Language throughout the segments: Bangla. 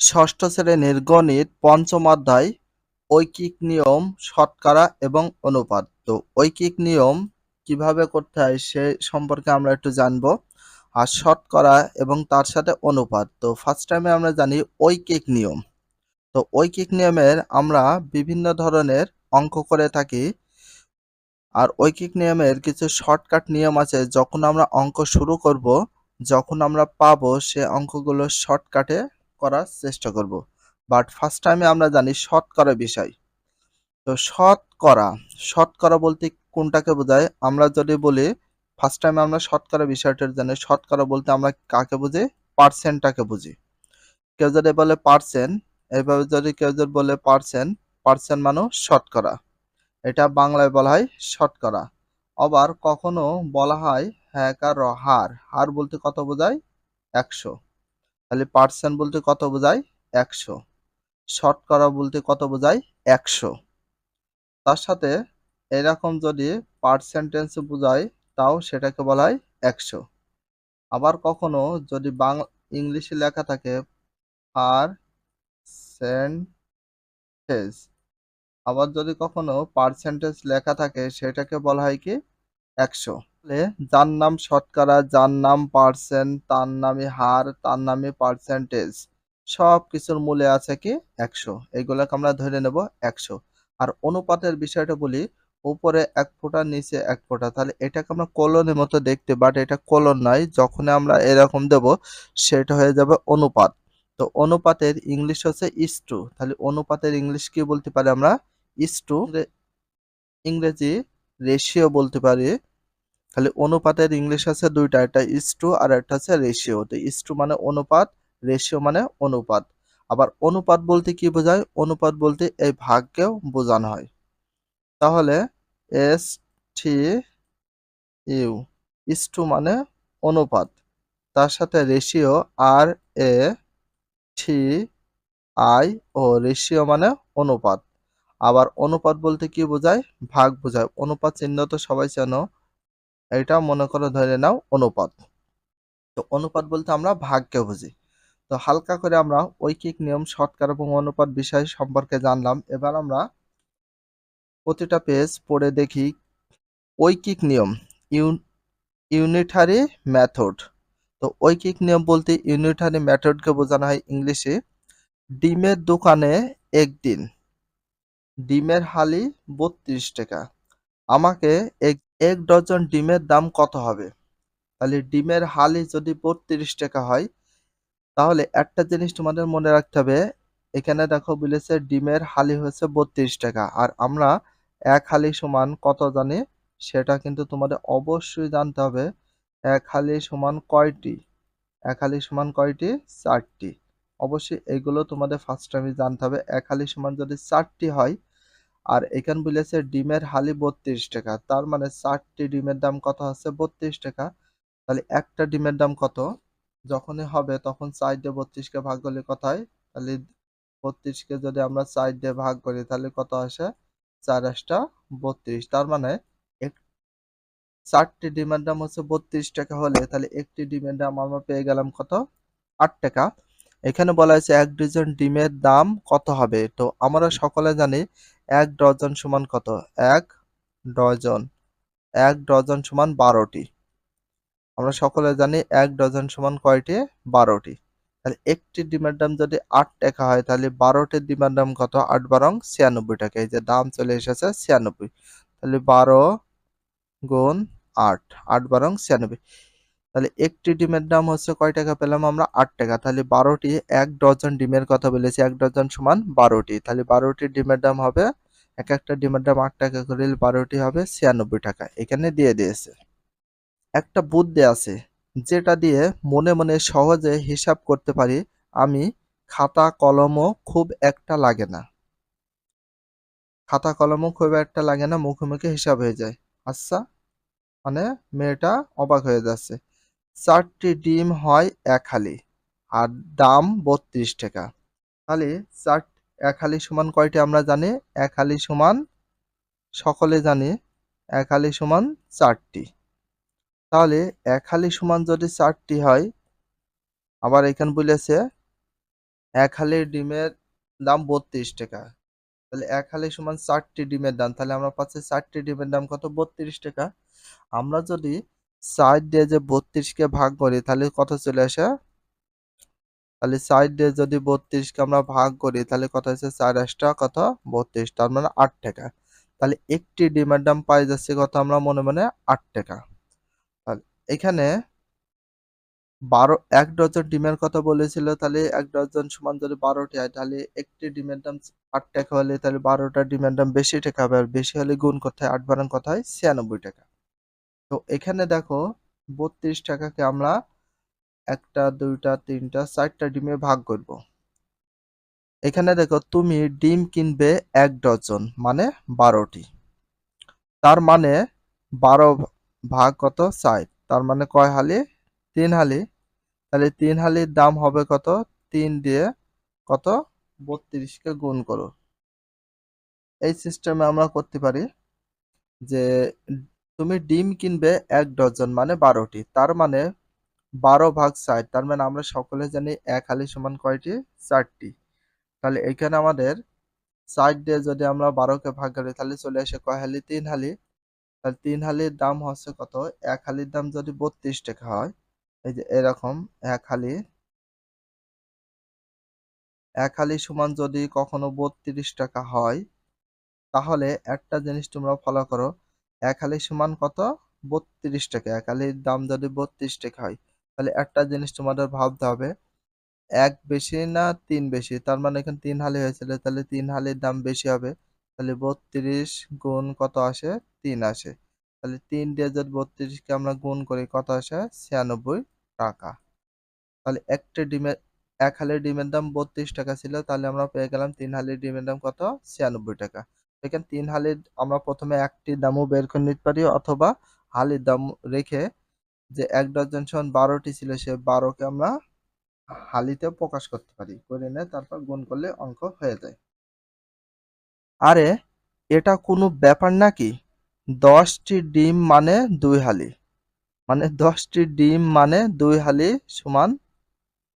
ষষ্ঠ শ্রেণির গণিত পঞ্চম অধ্যায়, ঐকিক নিয়ম, শতকরা এবং অনুপাত। তো ঐকিক নিয়ম কীভাবে করতে হয় সে সম্পর্কে আমরা একটু জানব। আর শতকরা এবং তার সাথে অনুপাত। তো ফার্স্ট টাইমে আমরা জানি ঐকিক নিয়ম। তো ঐকিক নিয়মের আমরা বিভিন্ন ধরনের অঙ্ক করে থাকি। আর ঐকিক নিয়মের কিছু শর্টকাট নিয়ম আছে। যখন আমরা অঙ্ক শুরু করব, যখন আমরা পাবো সে অঙ্কগুলো শর্টকাটে করার চেষ্টা করব। বাট ফার্স্ট টাইমে আমরা জানি শতকরা বিষয়। তো শতকরা শতকরা বলতে কোনটাকে বোঝায়? আমরা যদি বলি ফার্স্ট টাইমে আমরা শতকরা বিষয়টা জানি শতকরা বলতে আমরা কাকে বুঝি? পার্সেন্টটাকে বুঝি। কেউ যদি বলে পার্সেন্ট এভাবে যদি কেউ যদি বলে পার্সেন্ট পার্সেন্ট মানে শতকরা এটা বাংলায় বলা হয় শতকরা আবার কখনো বলা হয় হ্যাকার হার। হার বলতে কত বোঝায়? একশো। তাহলে পার্সেন্ট বলতে কত বোঝায়? একশো। শতকরা বলতে কত বোঝায়? একশো। তার সাথে এরকম যদি পার্সেন্টেন্স বোঝায়, তাও সেটাকে বলা হয় একশো। আবার কখনো যদি বাংলা ইংলিশে লেখা থাকে পার সেন্টেজ আবার যদি কখনো পার্সেন্টেজ লেখা থাকে, সেটাকে বলা হয় কি? একশো। যার নাম শতকরা, যার নাম পার্সেন্ট তার নামে হার, তার নামে পার্সেন্টেজ সব কিছুর মূলে আছে কি একশো। এগুলোকে আমরা ধরে নেব একশো। আর অনুপাতের বিষয়টা বলি, উপরে এক ফোঁটা, নিচে এক ফোঁটা। তাহলে এটাকে আমরা কলনের মতো দেখতে বাট এটা কলন নয়। যখন আমরা এরকম দেব, সেটা হয়ে যাবে অনুপাত। তো অনুপাতের ইংলিশ হচ্ছে ইস্টু তাহলে অনুপাতের ইংলিশ কি বলতে পারি আমরা? ইস্টু ইংরেজি রেশিও বলতে পারি তাহলে অনুপাতের ইংলিশ আছে দুইটা, একটা ইস্টু আর একটা হচ্ছে রেশিও তো ইস্টু মানে অনুপাত রেশিও মানে অনুপাত। আবার অনুপাত বলতে কি বোঝায়? অনুপাত বলতে এই ভাগকেও বোঝানো হয়। তাহলে এস টি ইউ ইস্টু মানে অনুপাত। তার সাথে ratio R A T I O ratio মানে অনুপাত। আবার অনুপাত বলতে কি বোঝায়? ভাগ বোঝায়। অনুপাত চিহ্ন তো সবাই চেনো। এটা মনে করো ধরে নাও অনুপাত। তো অনুপাত বলতে আমরা ভাগকে বুঝি। তো হালকা করে আমরা ঐকিক নিয়ম শতকরা এবং অনুপাত বিষয় সম্পর্কে জানলাম। এবার আমরা প্রতিটা পেজ পড়ে দেখি ঐকিক নিয়ম ইউনিটারি মেথড তো ঐকিক নিয়ম বলতে ইউনিটারি মেথডকে বোঝানো হয় ইংলিশে। ডিমের দোকানে একদিন, ডিমের হালি বত্রিশ টাকা। আমাকে এক এক ডজন ডিমের দাম কত হবে? তাহলে ডিমের হালি যদি বত্রিশ টাকা হয়, তাহলে একটা জিনিস তোমাদের মনে রাখতে হবে, এখানে দেখো বলেছে ডিমের হালি হচ্ছে বত্রিশ টাকা, আর আমরা এক হালি সমান কত জানি? সেটা কিন্তু তোমাদের অবশ্যই জানতে হবে, এক হালি সমান কয়টি? এক হালি সমান কয়টি? চারটি। অবশ্যই এগুলো তোমাদের ফার্স্ট টাইমে জানতে হবে, এক হালি সমান যদি চারটি হয় আর এখানে বলেছে ডিমের হালি বত্রিশ টাকা। তার মানে চারটি ডিমের দাম কত আছে? বত্রিশ টাকা। তাহলে একটা ডিমের দাম কত? যখনই হবে তখন চার দিয়ে বত্রিশকে ভাগ করলে কথায় তাহলে বত্রিশকে যদি আমরা চার দিয়ে ভাগ করি তাহলে কত আসে? চার আসটা বত্রিশ। তার মানে এক চারটি ডিমের দাম হচ্ছে বত্রিশ টাকা হলে তাহলে একটি ডিমের দাম আমরা পেয়ে গেলাম কত? আট টাকা। এখানে বলা হয়েছে এক ডজন ডিমের দাম কত হবে? তো আমরা সকলে জানি এক ডজন সমান কত? এক ডজন। এক ডজন সমান বারোটি। আমরা সকলে জানি এক ডজন সমান কয়টি? বারোটি। তাহলে একটি ডিমের দাম যদি আট টাকা হয়, তাহলে বারোটি ডিমের দাম কত? আট বারং ছিয়ানব্বই টাকা। এই যে দাম চলে এসেছে ছিয়ানব্বই। তাহলে বারো গুণ আট আট বারং ছিয়ানব্বই। তাহলে একটি ডিমের দাম হচ্ছে কয় টাকা পেলাম আমরা? আট টাকা। তাহলে বারোটি, এক ডজন ডিমের কথা বলেছি, এক ডজন সমান বারোটি। তাহলে বারোটি ডিমের দাম হবে, এক একটা ডিমের দাম আট টাকা করে, বারোটি হবে ছিয়ানব্বই টাকা। এখানে দিয়ে দিয়েছে। একটা বুদ্ধি আছে, যেটা দিয়ে মনে মনে সহজে হিসাব করতে পারি, আমি খাতা কলমও খুব একটা লাগে না। খাতা কলমও খুব একটা লাগে না মুখে মুখে হিসাব হয়ে যায়। আচ্ছা মানে মেয়েটা অবাক হয়ে যাচ্ছে। চারটি ডিম হয় এক হালি আর দাম বত্রিশ টাকা। তাহলে চার এক হালি সমান কয়টি আমরা জানি? এক হালি সমান, সকলে জানি এক হালি সমান চারটি। তাহলে এক হালি সমান যদি চারটি হয়, আবার এখানে বলেছে এক হালি ডিমের দাম বত্রিশ টাকা। তাহলে এক হালি সমান চারটি ডিমের দাম, তাহলে আমরা পাচ্ছি চারটি ডিমের দাম কত? বত্রিশ টাকা। আমরা যদি সাইড দিয়ে যে বত্রিশকে ভাগ করি, তাহলে কত চলে আসে? তাহলে সাইড দিয়ে যদি বত্রিশকে আমরা ভাগ করি, তাহলে কত হচ্ছে চার আসটা কত? বত্রিশ, তার মানে আট টাকা। তাহলে একটি ডিমের দাম পাই যাচ্ছে কত আমরা মনে মনে? আট টাকা। এখানে বারো, এক ডজন ডিমের কথা বলেছিল? তাহলে এক ডজন সমান যদি বারোটি হয়, তাহলে একটি ডিমের দাম আট টাকা হলে তাহলে বারোটা ডিমের দাম বেশি টাকা হবে, আর বেশি হলে গুণ হয়, আট বারাং কথা হয়? ছিয়ানব্বই টাকা। তো এখানে দেখো বত্রিশ টাকাকে আমরা একটা, দুইটা, তিনটা, চারটা ডিমে ভাগ করব। এখানে দেখো তুমি ডিম কিনবে এক ডজন মানে বারোটি। তার মানে বারো ভাগ কত? ষাট। তার মানে কয় হালি? তিন হালি। তাহলে তিন হালির দাম হবে কত? তিন দিয়ে কত? বত্রিশকে গুণ করো। এই সিস্টেমে আমরা করতে পারি যে তুমি ডিম কিনবে এক ডজন মানে বারোটি। তার মানে বারো ভাগ ষাট, তার মানে আমরা সকলে জানি এক হালি সমান কয়টি? চারটি। তাহলে এখানে আমাদের ষাট দিয়ে যদি আমরা বারোকে ভাগ করি, তাহলে চলে আসে কয় হালি তিন হালি তাহলে তিন হালির দাম হচ্ছে কত? এক হালির দাম যদি বত্রিশ টাকা হয়, এই যে এরকম এক হালি এক হালি সমান যদি কখনো বত্রিশ টাকা হয়, তাহলে একটা জিনিস তোমরা ফলো করো এক হালি সমান কত? বত্রিশ টাকা। এক হালির দাম যদি বত্রিশ টাকা হয়, তাহলে একটা জিনিস তোমাদের ভাবতে হবে। এক বেশি না তিন বেশি? তার মানে এখানে তিন হালি হয়েছিল তাহলে তিন হালির দাম বেশি হবে। তাহলে বত্রিশ গুণ কত আসে? তিন আসে। তাহলে তিন দিয়ে যদি বত্রিশকে আমরা গুণ করি, কত আসে? ছিয়ানব্বই টাকা। তাহলে একটা ডিমের, এক হালির ডিমের দাম বত্রিশ টাকা ছিল, তাহলে আমরা পেয়ে গেলাম তিন হালির ডিমের দাম কত? ছিয়ানব্বই টাকা। এখানে তিন হালির আমরা প্রথমে একটি দামও বের করে নিতে পারি, অথবা হালির দাম রেখে যে এক ডজন সমান বারোটি ছিল, সে বারোকে আমরা হালিতে প্রকাশ করতে পারি। করে নিয়ে তারপর গুণ করলে অঙ্ক হয়ে যায়। আরে, এটা কোনো ব্যাপার নাকি? দশটি ডিম মানে দুই হালি। মানে দশটি ডিম মানে দুই হালি সমান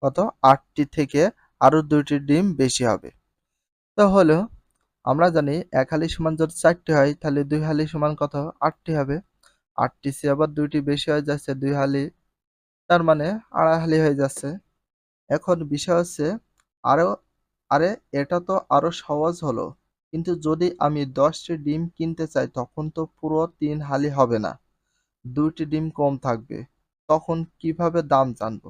কত? আটটি থেকে আরও দুইটি ডিম বেশি হবে। তো হলো আমরা জানি এক হালি সমান যদি চারটি হয়, তাহলে দুই হালি সমান কত? আটটি হবে। আটটি সে আবার দুইটি বেশি হয়ে যাচ্ছে, দুই হালি। তার মানে আড়াই হালি হয়ে যাচ্ছে। এখন বিষয় হচ্ছে আরও আরে এটা তো আরও সহজ হলো। কিন্তু যদি আমি দশটি ডিম কিনতে চাই, তখন তো পুরো তিন হালি হবে না। দুইটি ডিম কম থাকবে। তখন কীভাবে দাম জানব?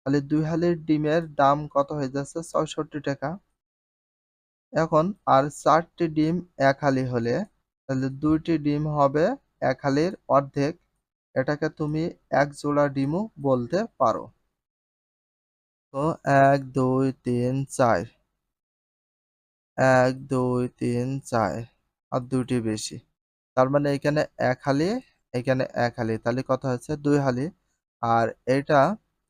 তাহলে দুই হালির ডিমের দাম কত হয়ে যাচ্ছে? ছয়ষট্টি টাকা। এখন আর চারটি ডিম এক হালি হলে, তাহলে দুইটি ডিম হবে এক হালির অর্ধেক। এটাকে তুমি এক জোড়া ডিমও বলতে পারো। তো এক, দুই, তিন, চার। এক, দুই, তিন, চার। আর দুইটি বেশি। তার মানে এখানে এক হালি, এখানে এক হালি। তাহলে কথা হচ্ছে দুই হালি। আর এটা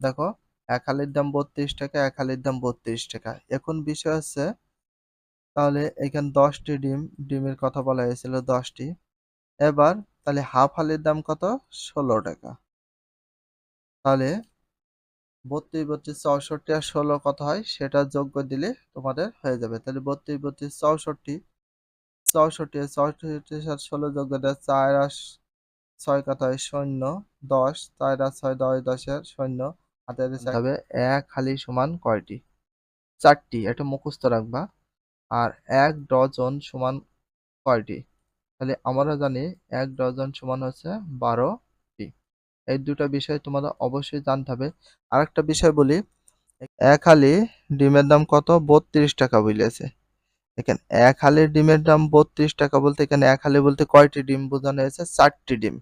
দেখো, এক হালির দাম বত্রিশ টাকা, এক হালির দাম বত্রিশ টাকা। এখন বিষয় হচ্ছে তাহলে এখানে দশটি ডিম, ডিমের কথা বলা হয়েছিল দশটি। এবার তাহলে হাফ হালির দাম কত? ষোলো টাকা। তাহলে বত্রিশ বত্রিশ, চৌষট্টি আর ষোলো কত হয়? সেটা যোগ্য দিলে তোমাদের হয়ে যাবে। তাহলে বত্রিশ বত্রিশ, চৌষট্টি চৌষট্টি চৌষট্টি আর ষোলো যোগ্য দেয় চার আর ছয় কত হয়? শূন্য, দশ। চার আর ছয় দশ দশের শূন্য। হাতে হবে এক হালি সমান কয়টি? চারটি। এটা মুখস্থ রাখবা। আর এক ডজন সমান কয়টি? তাহলে আমরা জানি এক ডজন সমান হচ্ছে বারোটি এই দুটো বিষয় তোমাদের অবশ্যই জানতে হবে। আরেকটা বিষয় বলি, এক হালি ডিমের দাম কত? বত্রিশ টাকা বলেছে এখানে এক হালির ডিমের দাম বত্রিশ টাকা বলতে, এখানে এক হালি বলতে কয়টি ডিম বোঝানো হয়েছে? চারটি ডিম।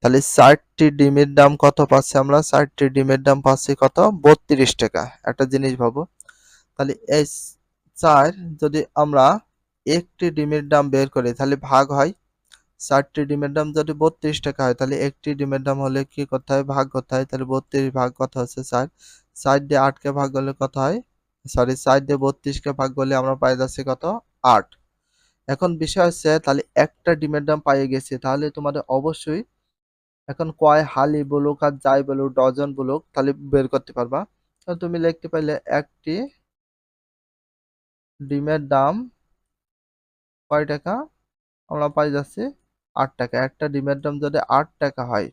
তাহলে ষাটটি ডিমের দাম কত পাচ্ছি আমরা? ষাটটি ডিমের দাম পাচ্ছি কত? বত্রিশ টাকা। একটা জিনিস ভাবো। তাহলে এই চার যদি আমরা একটি ডিমের দাম বের করি, তাহলে ভাগ হয় ষাটটি ডিমের দাম যদি বত্রিশ টাকা হয়, তাহলে একটি ডিমের দাম হলে কি করতে হয়? ভাগ করতে হয়, তাহলে বত্রিশ ভাগ কত হচ্ছে চার? চার দিয়ে আটকে ভাগ করলে কত হয়? সরি চার দিয়ে বত্রিশকে ভাগ করলে আমরা পাই যাচ্ছি কত? আট। এখন বিষয় হচ্ছে, তাহলে একটা ডিমের দাম পাইয়ে গেছি, তাহলে তোমাদের অবশ্যই এখন কয় হালি বলুক আর যাই বলুক, ডজন বলুক, তাহলে বের করতে পারবা। তুমি লিখতে পারলে একটি ডিমের দাম কয় টাকা? আমরা পাই যাচ্ছি আট টাকা। একটা ডিমের দাম যদি আট টাকা হয়,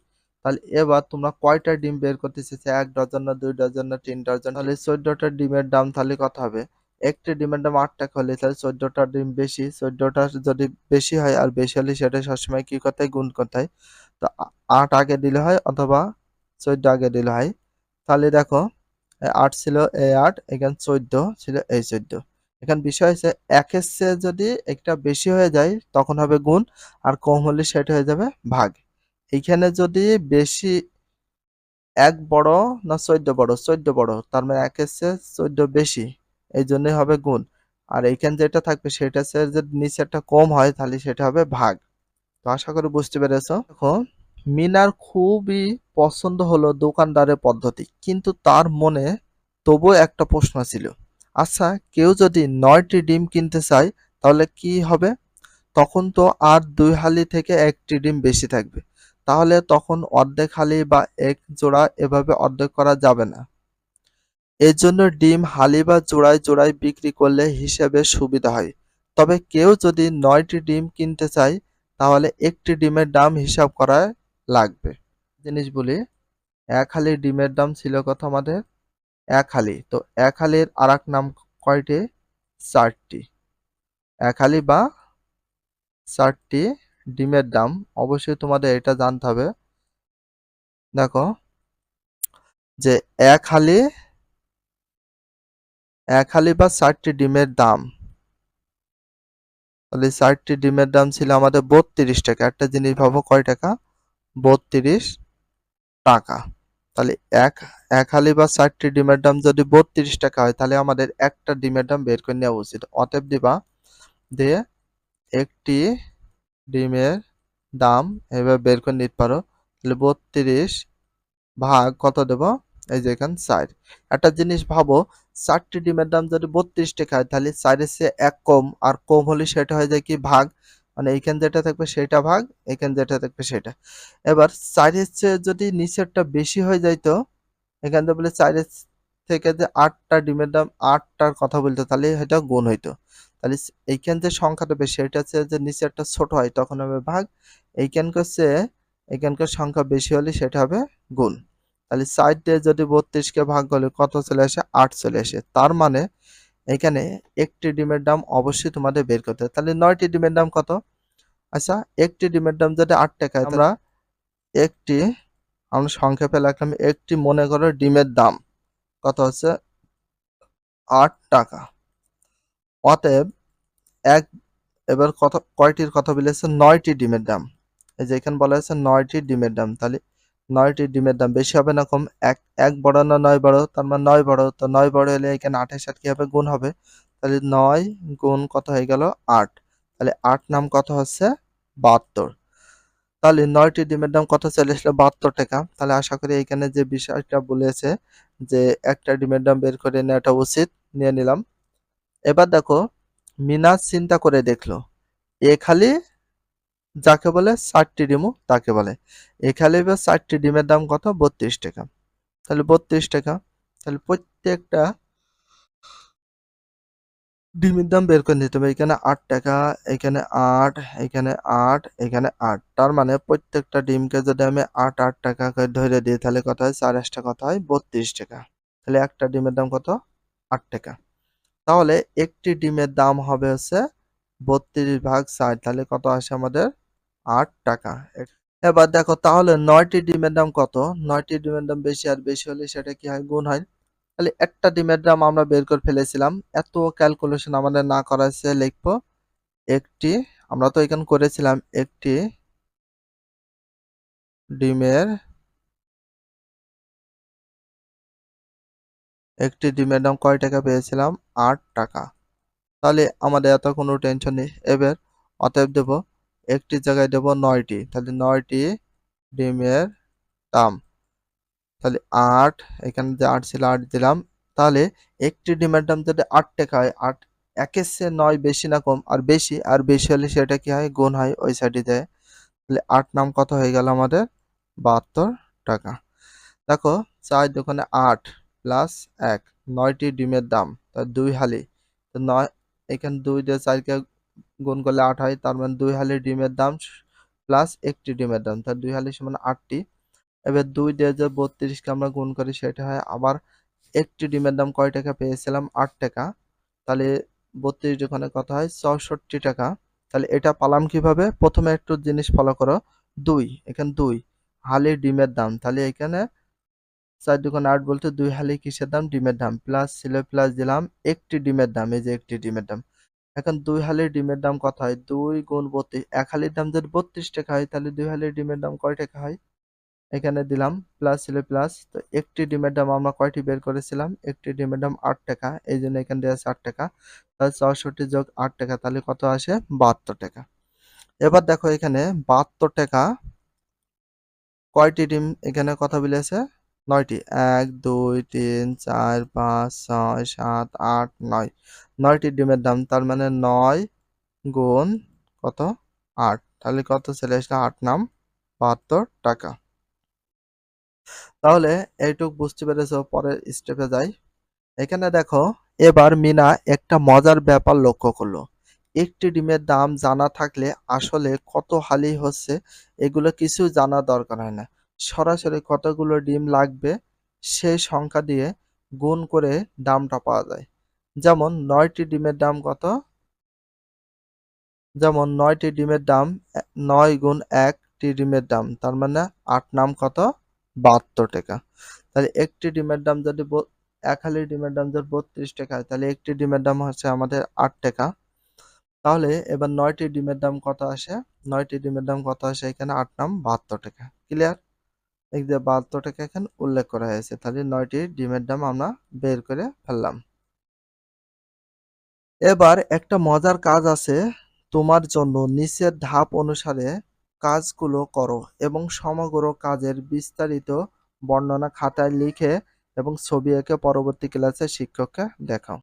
তাহলে এবার তোমরা কয়টা ডিম বের করতে চেয়েছো এক ডজন না দুই ডজন না তিন ডজন? তাহলে চোদ্দটা ডিমের দাম তাহলে কত হবে? একটি ডিমের দাম আট টাকা হলে তাহলে চোদ্দটা ডিম বেশি। চোদ্দটা যদি বেশি হয় আর বেশি হলে সেটা সবসময় কি করতে হয়? গুণ করতে হয়। তো আট আগে দিলে হয় অথবা চোদ্দ আগে দিলে হয়। তাহলে দেখো আট ছিল এই আট, এখানে চোদ্দ ছিল এই চোদ্দ। এখানে বিষয় হচ্ছে একের চেয়ে যদি একটা বেশি হয়ে যায়, তখন হবে গুণ, আর কম হলে সেটা হয়ে যাবে ভাগ। এইখানে যদি বেশি এক বড় না চোদ্দ বড়? চোদ্দ বড়, তার মানে একের চেয়ে চোদ্দ বেশি, এই জন্যই হবে গুণ। আর এইখানে যেটা থাকবে, সেটা যদি নিচেরটা কম হয়, তাহলে সেটা হবে ভাগ। তো আশা করি বুঝতে পেরেছ। দেখো, মিনার খুবই পছন্দ হলো দোকানদারের পদ্ধতি, কিন্তু তার মনে তবুও একটা প্রশ্ন ছিল। আচ্ছা কেউ যদি নয়টি ডিম কিনতে চায়, তাহলে কি হবে? তখন তো আর দুই হালি থেকে একটি ডিম বেশি থাকবে। তাহলে তখন অর্ধেক হালি বা এক জোড়া এভাবে অর্ধেক করা যাবে না। এর জন্য ডিম হালি বা জোড়ায় জোড়ায় বিক্রি করলে হিসেবে সুবিধা হয়। তবে কেউ যদি নয়টি ডিম কিনতে চায়, তাহলে একটি ডিমের দাম হিসাব করা লাগবে। জিনিস বলি এক হালি ডিমের দাম ছিল কত আমাদের? এক হালি। তো এক হালির আর নাম কয়টি? চারটি। এক হালি বা চারটি ডিমের দাম। অবশ্যই তোমাদের এটা জানতে হবে। দেখো, যে এক হালি এক হালি বা চারটি ডিমের দাম। তাহলে চারটি ডিমের দাম ছিল আমাদের বত্রিশ টাকা। একটা জিনিস ভাবো কয় টাকা? বত্রিশ টাকা। তাহলে এক এক হালি বা চারটি ডিমের দাম যদি বত্রিশ টাকা হয়, তাহলে আমাদের একটা ডিমের দাম বের করে নেওয়া উচিত। অতএব দিবা দিয়ে একটি ডিমের দাম এবার বের করে নিতে পারো। তাহলে বত্রিশ ভাগ কত দেব? এই যে এখানে চার। একটা জিনিস ভাবো, চারটি ডিমের দাম যদি বত্রিশ টাকা হয়, তাহলে চারের চেয়ে এক কম, আর কম হলে সেটা হয়ে যায় কি? ভাগ মানে এইখানে যেটা থাকবে, সেটা ভাগ এখানে যেটা থাকবে, সেটা। এবার চারের চেয়ে যদি নিচেরটা বেশি হয়ে যাইতো এখান থেকে বলে চারের থেকে যে আটটা ডিমের দাম, আটটার কথা বলতো, তাহলে এটা গুণ হইতো। তাহলে এইখান যে সংখ্যাটা বেশি, এটা হচ্ছে যে নিচেরটা ছোট হয়, তখন হবে ভাগ এইখানকার চেয়ে এখানকার সংখ্যা বেশি হলে সেটা হবে গুণ। তাহলে দিয়ে যদি বত্রিশকে ভাগ করলে কত চলে আসে? আট চলে আসে। তার মানে এখানে একটি ডিমের দাম অবশ্যই তোমাদের বের করতে হবে। তাহলে নয়টি ডিমের দাম কত? আচ্ছা একটি ডিমের দাম যদি আট টাকা আমরা একটি আমরা সংক্ষেপে লিখলাম একটি মনে করো ডিমের দাম কত হচ্ছে? আট টাকা। অতএব এক এবার কত কয়টির কথা বলেছে? নয়টি ডিমের দাম। এই যে এখানে বলা হয়েছে নয়টি ডিমের দাম। তাহলে নয়টি ডিমের দাম বেশি হবে না কম, এক এক বড় না নয় বড়? তার মানে নয় বড়। তো নয় বড় হলে এখানে আঠাশ আট কি হবে গুণ হবে? তাহলে নয় গুণ কত হয়ে গেল? আট। তাহলে আট নাম কত হচ্ছে? বাহাত্তর। তাহলে নয়টি ডিমের দাম কত চলে আসলো বাহাত্তর টাকা। তাহলে আশা করি এখানে যে বিষয়টা বলেছে যে একটা ডিমের দাম বের করে নেওয়াটা উচিত, নিয়ে নিলাম। এবার দেখো মিনা চিন্তা করে দেখল। এ খালি যাকে বলে ষাটটি ডিমও তাকে বলে। এখানে এবার ষাটটি ডিমের দাম কত? বত্রিশ টাকা। তাহলে বত্রিশ টাকা। তাহলে প্রত্যেকটা ডিমের দাম বের করে নিতে হবে। এখানে আট টাকা, এখানে আট এখানে আট এখানে আট। তার মানে প্রত্যেকটা ডিমকে যদি আমি আট আট টাকা করে ধরে দিই, তাহলে কত হয়? চার আসটা কত হয়? বত্রিশ টাকা। তাহলে একটা ডিমের দাম কত? আট টাকা। তাহলে একটি ডিমের দাম হবে হচ্ছে বত্রিশ ভাগ ষাট তাহলে কত আসে আমাদের? আট টাকা। এবার দেখো, তাহলে নয়টি ডিমের দাম কত? নয়টি ডিমের দাম বেশি আর বেশি হলে সেটা কি হয়? গুণ হয়। তাহলে একটা ডিমের দাম আমরা বের করে ফেলেছিলাম। এত ক্যালকুলেশন আমাদের না করা হচ্ছে লিখব। একটি, আমরা তো এখানে করেছিলাম একটি ডিমের একটি ডিমের দাম কয় টাকা পেয়েছিলাম? আট টাকা। তাহলে আমাদের এত কোনো টেনশন নেই। এবার অতএব দেব একটি জায়গায় দেব নয়টি। তাহলে নয়টি ডিমের দাম। তাহলে আট, এখানে যে আট ছিল আট দিলাম। তাহলে একটি ডিমের দাম যদি আট টাকা হয়, আট একের চেয়ে নয় বেশি না কম? আর বেশি আর বেশি হলে সেটা কি হয়? গুণ হয় ওই সাইডে দেয় তাহলে আট নাম কত হয়ে গেল আমাদের? বাহাত্তর টাকা। দেখো, চার দোকানে আট প্লাস এক, নয়টি ডিমের দাম। তা দুই হালি। তো নয়, এখানে দুই দিয়ে চারকে গুণ করলে আট হয়, তার মানে দুই হালি ডিমের দাম প্লাস একটি ডিমের দাম তার দুই হালি সমান আটটি। এবার দুই দিয়ে যে বত্রিশকে আমরা গুণ করি সেটা হয় আবার একটি ডিমের দাম কয় টাকা পেয়েছিলাম? আট টাকা। তাহলে বত্রিশ দোকানে কত হয়? চৌষট্টি টাকা। তাহলে এটা পালাম কীভাবে? প্রথমে একটু জিনিস ফলো করো। দুই, এখানে দুই। হালি ডিমের দাম, তাহলে এখানে চার দোকানে আট বলতে দুই হালি কিসের দাম? ডিমের দাম। প্লাস ছিল প্লাস দিলাম, একটি ডিমের দাম, এই যে একটি ডিমের দাম। এখন দুই হালির ডিমের দাম কত হয়? দুই গুণ বত্রিশ, এক হালির দাম যদি বত্রিশ টাকা হয়, তাহলে দুই হালির ডিমের দাম কয় টাকা হয়? এখানে দিলাম প্লাস ছিল প্লাস তো একটি ডিমের দাম আমরা কয়টি বের করেছিলাম? একটি ডিমের দাম আট টাকা, এই জন্য এখানে দেওয়া আছে আট টাকা, তাহলে চৌষট্টি যোগ আট টাকা, তাহলে কত আসে? বাহাত্তর টাকা। এবার দেখো এখানে বাহাত্তর টাকা কয়টি ডিম এখানে কথা বলেছে? নয়টি? এক, দুই, তিন, চার, পাঁচ, ছয়, সাত, আট, নয়। নয়টি ডিমের দাম, তার মানে নয় গুণ কত? আট। তাহলে কত চলে আসলে? আট নাম, বাহাত্তর টাকা। তাহলে এইটুক বুঝতে পেরেছ, পরের স্টেপে যাই। এখানে দেখো, এবার মিনা একটা মজার ব্যাপার লক্ষ্য করল। একটি ডিমের দাম জানা থাকলে আসলে কত হালি হচ্ছে, এগুলো কিছু জানা দরকার হয় না। সরাসরি কতগুলো ডিম লাগবে সেই সংখ্যা দিয়ে গুণ করে দামটা পাওয়া যায়। যেমন নয়টি ডিমের দাম কত? যেমন নয়টি ডিমের দাম নয় গুণ একটি ডিমের দাম, তার মানে আট নাম কত? বাহাত্তর টাকা। তাহলে একটি ডিমের দাম যদি এক হালি ডিমের দাম যদি বত্রিশ টাকা তাহলে একটি ডিমের দাম হচ্ছে আমাদের আট টাকা। তাহলে এবার নয়টি ডিমের দাম কত আসে? নয়টি ডিমের দাম কত আসে? এখানে আট নাম বাহাত্তর টাকা। ক্লিয়ার যে বাহাত্তর টাকা এখানে উল্লেখ করা হয়েছে, তাহলে নয়টি ডিমের দাম আমরা বের করে ফেললাম। এবার একটা মজার কাজ আছে, তোমার জন্য নিচের ধাপ অনুসারে কাজগুলো করো এবং সমগ্র কাজের বিস্তারিত বর্ণনা খাতায় লিখে এবং ছবি এঁকে পরবর্তী ক্লাসে শিক্ষককে দেখাও।